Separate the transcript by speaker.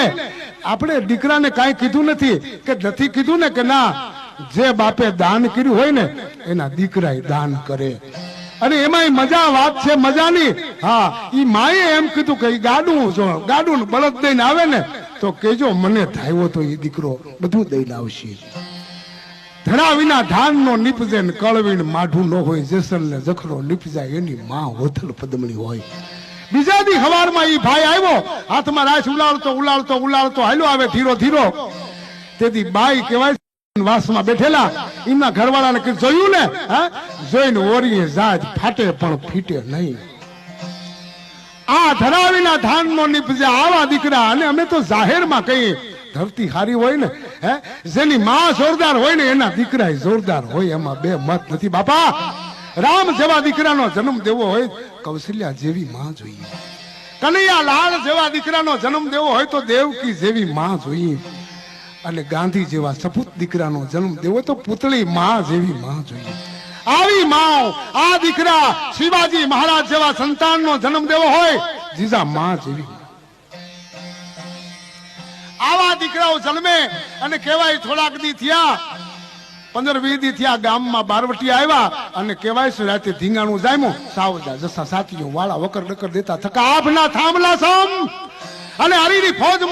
Speaker 1: લે આપણે દીકરાને કાંઈ કીધું નથી કે નથી કીધું ને કે ના, જે બાપે દાન કર્યું હોય ને, એના દીકરા દાન કરે. અને એમાં મજા વાત છે, મજાની. હા, ઈ માએ એમ કીધું કે ગાડું, જો ગાડું બળદ દઈને આવે ને, તો કેજો મને ધાવ્યો તો એ દીકરો બધું દઈને આવશે ધણા વિના ધાન નો નીપજે ને કળવીને માઢું ન હોય જેસલ ને જખરો નીપજાય એની માં હોથલ પદમણી હોય. બીજા દી હવારમાં એ ભાઈ આવ્યો. હાથમાં રાસ ઉલાળતો ઉલાળતો ઉલાળતો હાલ્યો આવે ધીરો ધીરો. તેથી બાઈ કહેવાય વાસમાં બેઠેલા. એમના ઘરવાળાને કીધું, જોયું ને? હા? જોઈને ઓરીએ જાજ ફાટે પણ ફીટે નહીં. આ ધરાવીના ધાન નો નીપજે આવા દીકરા, અને અમે તો જાહેરમાં કહીએ ધરતી હારી હોય ને, હે? જેની માં જોરદાર હોય ને, એના દીકરા જોરદાર હોય, એમાં બે મત નથી. બાપા રામ જેવા દીકરાનો જન્મ દેવો હોય કૌશલ્યા જેવી માં જોઈએ. કનૈયા લાલ જેવા દીકરાનો જન્મ દેવો હોય તો દેવકી જેવી માં જોઈએ. અને ગાંધી જેવા સપૂત દીકરાનો જન્મ દેવો તો પુતળી માં જેવી માં જોઈએ. આવી માં આ દીકરા શિવાજી મહારાજ જેવા સંતાનનો જન્મ દેવો હોય, જીજા માં જેવી આવા દીકરાઓ જન્મે અને કહેવાય થોડાક દી થયા પંદર વીસ દી થયા ગામમાં બારવટી આવ્યા અને કેવાય છે રાતે ધીંગાણું જામ્યું. સાવજા જસા સાથીઓ વાળા વકર ડકર દેતા થકા. આભના થાંભલા સમ. અને હરીની ફોજ